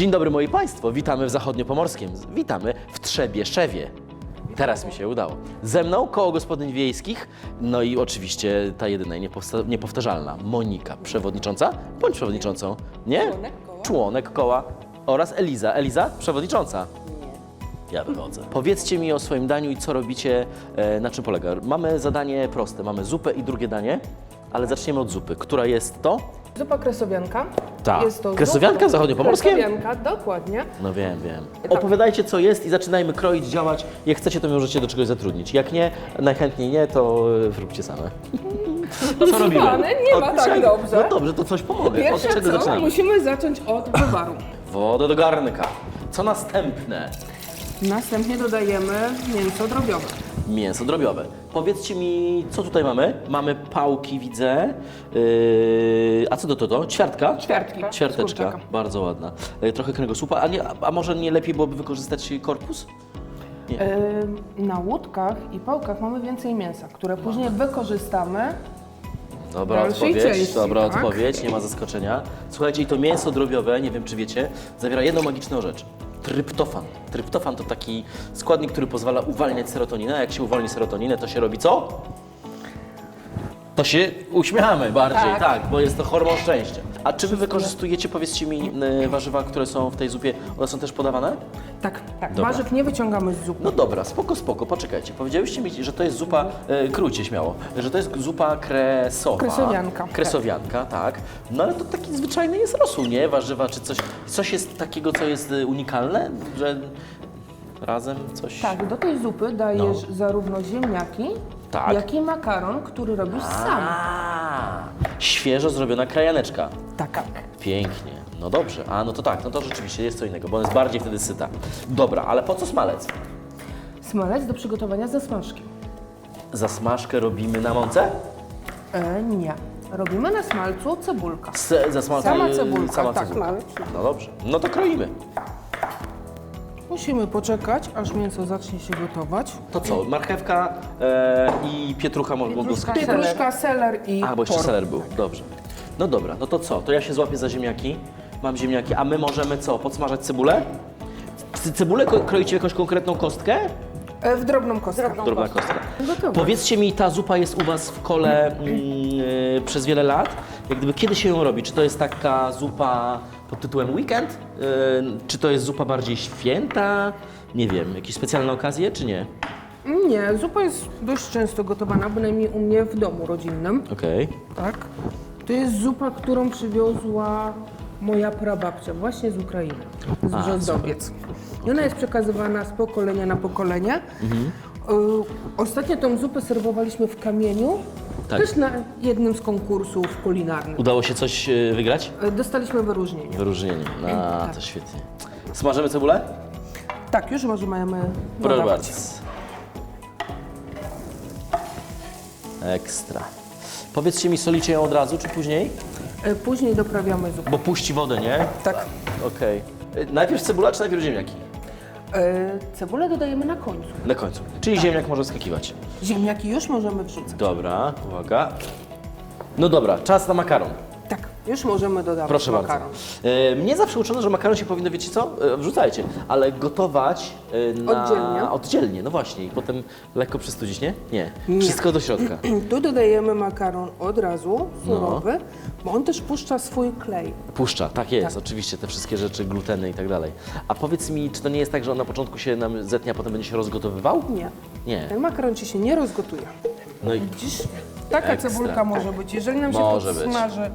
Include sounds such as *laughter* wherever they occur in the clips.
Dzień dobry moi Państwo, witamy w Zachodniopomorskim, witamy w Trzebieszewie. Teraz mi się udało. Ze mną koło gospodyń wiejskich, no i oczywiście ta jedyna i niepowsta- niepowtarzalna Monika, przewodnicząca, bądź przewodniczącą, nie? Członek koła. Członek koła oraz Eliza. Eliza, przewodnicząca. Ja wychodzę. Powiedzcie mi o swoim daniu i co robicie, e, na czym polega. Mamy zadanie proste, mamy zupę i drugie danie, ale zaczniemy od zupy. Która jest to? Zupa kresowianka. Tak. Jest to Kresowianka zupa- zachodniopomorskie? Kresowianka, dokładnie. No wiem, wiem. Opowiadajcie co jest i zaczynajmy kroić, działać. Jak chcecie, to możecie do czegoś zatrudnić. Jak nie, najchętniej nie, to e, róbcie same. Co robimy? Nie ma Od tak czego? dobrze. No dobrze, to coś pomogę. Od Pierwsze czego co, zaczynamy? musimy zacząć od wywaru. Wodę do garnka. Co następne? Następnie dodajemy mięso drobiowe. Mięso drobiowe. Powiedzcie mi, co tutaj mamy? Mamy pałki, widzę. Yy, a co to to? to? Ćwiartka? Ćwiartki. Ćwiarteczka, bardzo ładna. Yy, trochę kręgosłupa, a, nie, a może nie lepiej byłoby wykorzystać korpus? Yy, na łódkach i pałkach mamy więcej mięsa, które później wykorzystamy. Dobra Dalszej odpowiedź, części, dobra tak? odpowiedź, nie ma zaskoczenia. Słuchajcie, i to mięso drobiowe, nie wiem czy wiecie, zawiera jedną magiczną rzecz. Tryptofan. Tryptofan to taki składnik, który pozwala uwalniać serotoninę. Jak się uwolni serotoninę, to się robi co? To się uśmiechamy bardziej, tak, Tak. bo jest to hormon szczęścia. A czy wy wykorzystujecie, powiedzcie mi, y, warzywa, które są w tej zupie, one są też podawane? Tak, tak. Dobra. warzyw nie wyciągamy z zupy. No dobra, spoko, spoko, poczekajcie. Powiedziałyście mi, że to jest zupa, e, krójcie śmiało, że to jest zupa kresowa. Kresowianka. Kresowianka, tak. No ale to taki zwyczajny jest rosół, nie? Warzywa czy coś. Coś jest takiego, co jest e, unikalne, że razem coś... Tak, do tej zupy dajesz zarówno ziemniaki, No. Tak. jak i makaron, który robisz sam. A, świeżo zrobiona krajaneczka. Tak. Pięknie. No dobrze, a no to tak, no to rzeczywiście jest co innego, bo ona jest bardziej wtedy syta. Dobra, ale po co smalec? Smalec do przygotowania zasmażki. Zasmażkę robimy na mące? E, nie. Robimy na smalcu cebulka. Se, zasmalca, Sama cebulka, sama tak. cebulka. No dobrze, no to kroimy. Musimy poczekać, aż mięso zacznie się gotować. To co, marchewka e, i pietrucha mogą go Pietruszka, seler i A, bo jeszcze pork. seler był, dobrze. No dobra, no to co, to ja się złapię za ziemniaki, mam ziemniaki, a my możemy co, podsmażać cebulę? C- Cebulę ko- kroicie w jakąś konkretną kostkę? E, w drobną kostkę. Drobna kostka. Gotowe. Powiedzcie mi, ta zupa jest u Was w kole mm, e, przez wiele lat. Jak gdyby kiedy się ją robi? Czy to jest taka zupa pod tytułem weekend? E, czy to jest zupa bardziej święta? Nie wiem, jakieś specjalne okazje, czy nie? Nie, zupa jest dość często gotowana, bynajmniej u mnie w domu rodzinnym. Okej. Tak. To jest zupa, którą przywiozła moja prababcia właśnie z Ukrainy, z A, Brzozowiec. I ona jest przekazywana z pokolenia na pokolenie. Mhm. Y, Ostatnio tą zupę serwowaliśmy w kamieniu, Tak. też na jednym z konkursów kulinarnych. Udało się coś e, wygrać? Y, Dostaliśmy wyróżnienie. Wyróżnienie. A, Tak. to świetnie. Smażymy cebulę? Tak, już możemy Proszę dodawać. bardzo. Ekstra. Powiedzcie mi, solicie ją od razu, czy później? Y, Później doprawiamy zupę. Bo puści wodę, nie? Tak. Okej. E, Najpierw cebula, czy najpierw ziemniaki? Y, Cebulę dodajemy na końcu. Na końcu. Czyli ziemniak może skakiwać. Ziemniaki już możemy wrzucać. Dobra, uwaga. No dobra, czas na makaron. Tak, już możemy dodawać Proszę makaron. bardzo. E, mnie zawsze uczono, że makaron się powinno, wiecie co? E, wrzucajcie, ale gotować e, na... Oddzielnie. Oddzielnie, no właśnie. I potem lekko przystudzić, nie? Nie. Wszystko do środka. *clears throat* Tu dodajemy makaron od razu, No. surowy, bo on też puszcza swój klej. Puszcza, tak jest, oczywiście, te wszystkie rzeczy, gluteny i tak dalej. A powiedz mi, czy to nie jest tak, że on na początku się nam zetnie, a potem będzie się rozgotowywał? Nie. Nie. Ten makaron ci się nie rozgotuje. No i Widzisz, taka Ekstra. cebulka może być. Jeżeli nam się Może być. podsmaży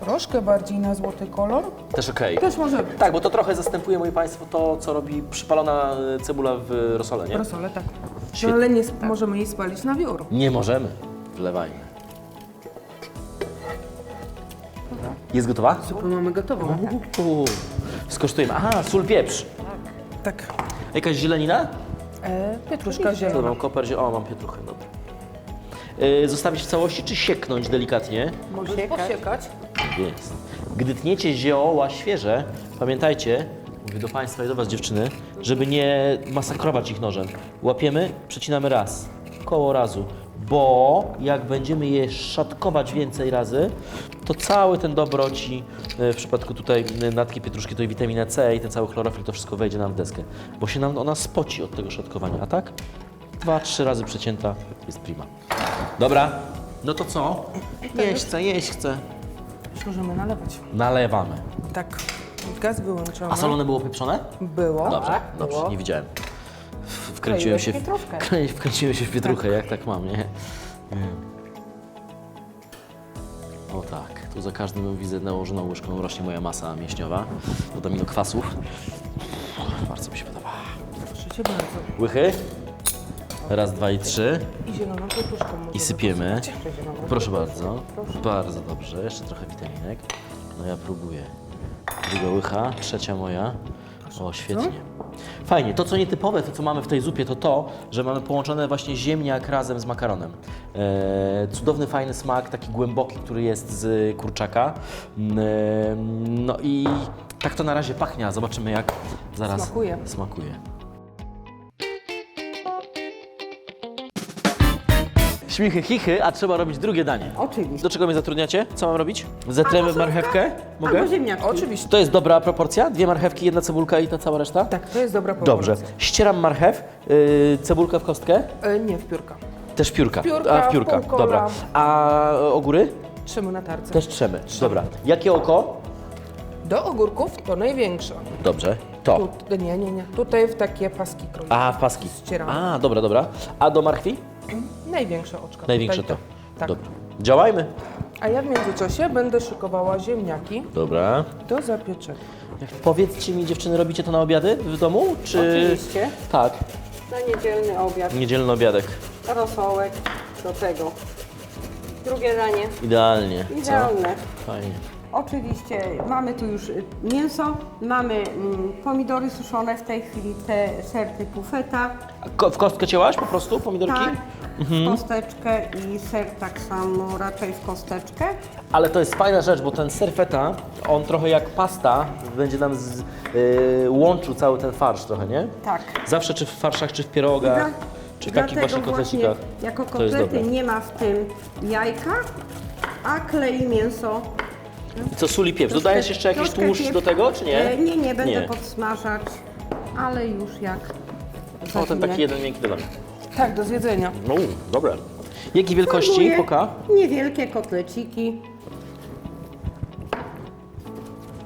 troszkę bardziej na złoty kolor, też okej. też może być. Tak, bo to trochę zastępuje, moi Państwo, to, co robi przypalona e, cebula w rosole, nie? Rosole, tak. Świetnie. No, ale nie sp- możemy jej spalić na wiór. Nie możemy. Wlewajmy. Jest gotowa? Zupę mamy gotową. Uuu, skosztujemy. Aha, sól, pieprz. Tak. Jakaś zielenina? E, pietruszka To zielona. mam koper, zie- o mam pietruchę, dobra. Yy, zostawić w całości czy sieknąć delikatnie? Możesz posiekać. Jest. Gdy tniecie zioła świeże, pamiętajcie, mówię do Państwa i do Was dziewczyny, żeby nie masakrować ich nożem. Łapiemy, przecinamy raz, koło razu, bo jak będziemy je szatkować więcej razy, to cały ten dobroci, e, w przypadku tutaj natki pietruszki, to i witamina C i ten cały chlorofil, to wszystko wejdzie nam w deskę, bo się nam ona spoci od tego szatkowania, a tak? Dwa, trzy razy przecięta jest prima. Dobra, no to co? Jeść chcę, jeść chcę. Możemy nalewać. Nalewamy. Tak. Gaz wyłączamy. A solone było pieprzone? Było. Dobrze, Tak, dobrze, było. nie widziałem. Wkręciłem się, w, krę- wkręciłem się w pietruchę, jak tak mam, nie? nie? O tak, tu za każdym widzę nałożoną łyżką rośnie moja masa mięśniowa. Doda mi do kwasów. Bardzo mi się podoba. Proszę Cię bardzo. Łychy. Raz, dwa i trzy. I zieloną możemy I sypiemy. Proszę bardzo. Bardzo dobrze. Jeszcze trochę witaminek. No ja próbuję. Druga łycha, trzecia moja. O, świetnie. Fajnie. To, co nietypowe, to co mamy w tej zupie, to to, że mamy połączone właśnie ziemniak razem z makaronem. E, cudowny, fajny smak, taki głęboki, który jest z kurczaka. Mm, e, no i tak to na razie pachnie, a zobaczymy jak zaraz Smakuje. smakuje. Śmichy, chichy, a trzeba robić drugie danie. Oczywiście. Do czego mnie zatrudniacie? Co mam robić? Zetremy marchewkę? Mogę? Albo ziemniaki. Oczywiście. To jest dobra proporcja? Dwie marchewki, jedna cebulka i ta cała reszta? Tak, to jest dobra proporcja. Dobrze. Ścieram marchew, yy, cebulkę w kostkę, E, nie w piórka. też piórka. piórka, A w piórka, dobra. A ogóry? Trzemy na tarce. Też trzemy. Dobra. Jakie oko? Do ogórków to największe. Dobrze. To. Tu, nie, nie, nie. Tutaj w takie paski kroimy. A, w paski. Ścieramy. A, dobra, dobra. A do marchwi? *clears throat* Największe oczka. Największe tutaj, to. Tak. Dobra. Działajmy. A ja w międzyczasie będę szykowała ziemniaki Dobra. do zapieczenia. Powiedzcie mi, dziewczyny, robicie to na obiady w domu? Czy... Oczywiście. Tak. Na niedzielny obiad. Niedzielny obiadek. Rosołek do tego. Drugie danie. Idealnie. Co? Idealne. Fajnie. Oczywiście mamy tu już mięso, mamy mm, pomidory suszone w tej chwili, te ser typu feta, ko- w kostkę cięłaś po prostu pomidorki? tak, w kosteczkę i ser tak samo raczej w kosteczkę. Ale to jest fajna rzecz, bo ten ser feta, on trochę jak pasta będzie nam z, yy, łączył cały ten farsz trochę, nie? Tak. Zawsze czy w farszach, czy w pierogach, czy w takich właśnie właśnie kotlecikach. jako To jest kotlety nie ma w tym jajka, a klei mięso. Co, sól i pieprz? Troszkę- Dodajesz jeszcze jakiś troszkę tłuszcz do tego, czy nie? E, nie, nie, będę podsmażać, ale już jak O, ten taki jeden miękki dodam. Tak, do zjedzenia. No, dobre. Jakiej wielkości? Poka? Niewielkie kotleciki.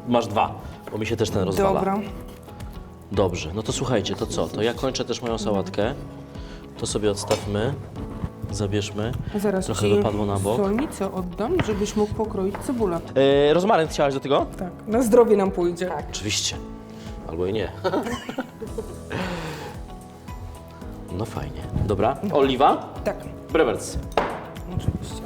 Masz dwa, bo mi się też ten rozwala. Dobra. Dobrze, no to słuchajcie, to co? To ja kończę też moją sałatkę. To sobie odstawmy, zabierzmy. Zaraz Trochę ci wypadło na bok. solnicę oddam, żebyś mógł pokroić cebulę. E, rozmaryn chciałaś do tego? Tak, na zdrowie nam pójdzie. Tak. Oczywiście. Albo i nie. *laughs* No fajnie. Dobra. Oliwa? Tak, Brewers. oczywiście.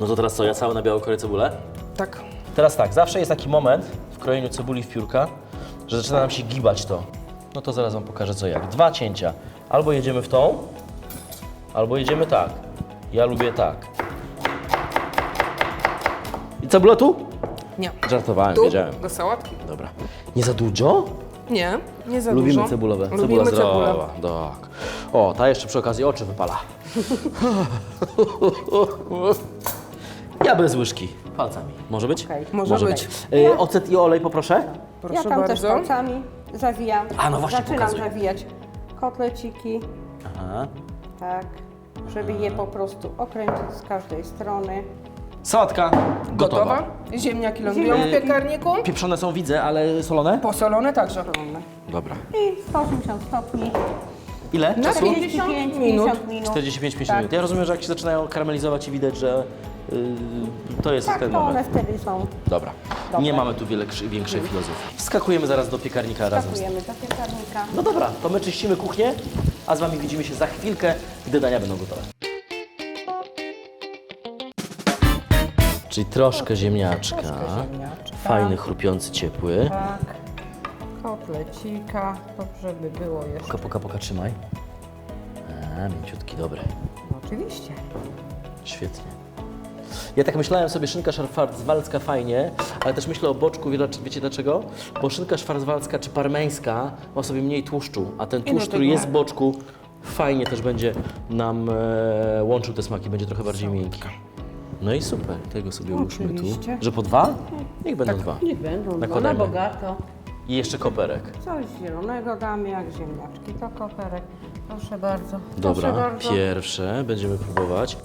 No to teraz co, ja całe na białą kroję cebulę? Tak. Teraz tak, zawsze jest taki moment w krojeniu cebuli w piórka, że zaczyna nam się gibać to. No to zaraz Wam pokażę co jak. Dwa cięcia. Albo jedziemy w tą, albo jedziemy tak. Ja lubię tak. I cebula tu? Nie. Żartowałem, Tu, wiedziałem. do sałatki. Dobra. Nie za dużo? Nie, nie za Lubimy dużo. cebulowe. Lubimy Cebula cebulę. zdrowa. Tak. O, ta jeszcze przy okazji oczy wypala. *laughs* ja bez łyżki. Palcami. Może być? Okej. Może być. Y, ocet i olej poproszę. Proszę ja tam też bardzo. palcami zawijam. A, no właśnie, Zaczynam pokazuj. zawijać kotleciki, Aha. Tak, żeby je po prostu okręcić z każdej strony. Sałatka gotowa. Gotowa? Ziemniaki lądują w piekarniku. Pieprzone są, widzę, ale solone? Posolone także. Dobra. I 180 stopni. Ile Na czasu? 45 minut. 50 minut. 45 5 Tak. minut. Ja rozumiem, że jak się zaczynają karamelizować i widać, że y, to jest Tak, ten to one moment. wtedy są. Dobra. Dobre. Nie mamy tu wiele, krzy- większej filozofii. Wskakujemy zaraz do piekarnika razem z Pakujemy do piekarnika. No dobra, to my czyścimy kuchnię, a z Wami widzimy się za chwilkę, gdy dania będą gotowe. Czyli troszkę ziemniaczka. Troszkę ziemniaczka. Fajny, chrupiący, ciepły. Tak. Kotlecika, to żeby było jeszcze. Poka, poka, poka, trzymaj. A, mięciutki, dobry. No, oczywiście. Świetnie. Ja tak myślałem sobie, szynka szwarcwaldzka fajnie, ale też myślę o boczku, wie- wiecie dlaczego? Bo szynka szwarcwaldzka czy parmeńska ma sobie mniej tłuszczu, a ten do tłuszcz, który jest w boczku, Fajnie też będzie nam e, łączył te smaki, będzie trochę bardziej miękki. No i super, tego sobie ułóżmy tu. Oczywiście. Że po dwa? Niech będą dwa. Niech będą dwa, na Nakładamy. bogato. I jeszcze koperek. Coś zielonego damy, jak ziemniaczki, to koperek. Proszę bardzo. Dobra, Proszę bardzo. pierwsze będziemy próbować.